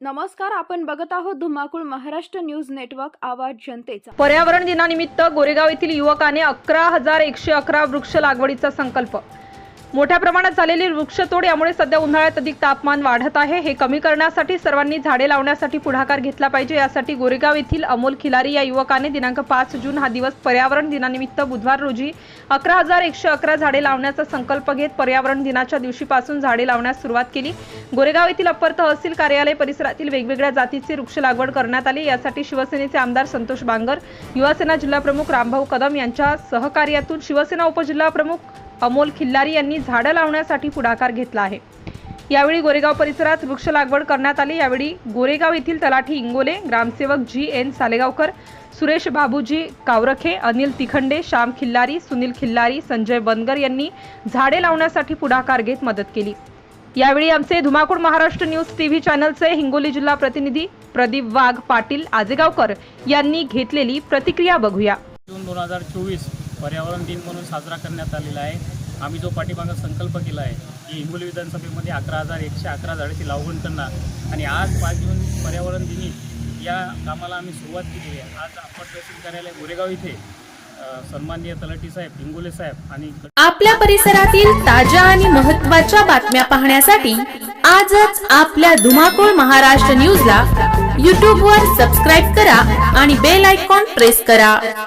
नमस्कार आपण बघत आहोत धुमाकूळ महाराष्ट्र न्यूज नेटवर्क आवाज जनतेचा. पर्यावरण दिनानिमित्त गोरेगाव येथील युवकाने अकरा हजार एकशे अकरा वृक्ष लागवडीचा संकल्प मोठ्या प्रमाणात झालेली वृक्षतोड यामुळे सध्या उन्हाळ्यात अधिक तापमान वाढत आहे. हे कमी करण्यासाठी सर्वांनी झाडे लावण्यासाठी पुढाकार घेतला पाहिजे. यासाठी गोरेगाव येथील अमोल खिलारी या युवकाने दिनांक पाच जून हा दिवस पर्यावरण दिनानिमित्त बुधवार रोजी अकरा हजार एकशे अकरा झाडे लावण्याचा संकल्प घेत पर्यावरण दिनाच्या दिवशीपासून झाडे लावण्यास सुरुवात केली. गोरेगाव येथील अप्पर तहसील कार्यालय परिसरातील वेगवेगळ्या जातीची वृक्ष लागवड करण्यात आली. यासाठी शिवसेनेचे आमदार संतोष बांगर युवासेना जिल्हाप्रमुख रामभाऊ कदम यांच्या सहकार्यातून शिवसेना उपजिल्हाप्रमुख अमोल खिल्लारी यांनी झाडं लावण्यासाठी पुढाकार घेतला आहे. यावेळी गोरेगाव परिसरात वृक्ष लागवड करण्यात आली. यावेळी गोरेगाव येथील तलाठी इंगोले ग्रामसेवक जी एन सालेगावकर सुरेश बाबूजी कावरखे अनिल तिखंडे श्याम खिल्लारी सुनील खिल्लारी संजय बनगर यांनी झाडे लावण्यासाठी पुढाकार घेत मदत केली. यावेळी आमचे धुमाकूळ महाराष्ट्र न्यूज टीव्ही चॅनलचे हिंगोली जिल्हा प्रतिनिधी प्रदीप वाघ पाटील आजेगावकर यांनी घेतलेली प्रतिक्रिया बघूया. जून दोन हजार चोवीस पर्यावरण दिन म्हणून साजरा करण्यात आलेला आहे. आम्ही जो पाठीमागा संकल्प केला आहे की हिंगोली विधानसभेमध्ये अकरा हजार एकशे अकरा झाडाची लागवड करणार. आणि आज पाच जून पर्यावरण दिनी या कामाला आम्ही सुरुवात केली आहे. आज अप्पर तहसील कार्यालय गोरेगाव इथे सन्माननीय तलाठी साहेब हिंगोले साहेब आणि आपल्या परिसरातील ताज्या आणि महत्त्वाच्या बातम्या पाहण्यासाठी आजच आपल्या धुमाकूळ महाराष्ट्र न्यूजला यूट्यूबवर सबस्क्राईब करा आणि बेल आयकॉन प्रेस करा.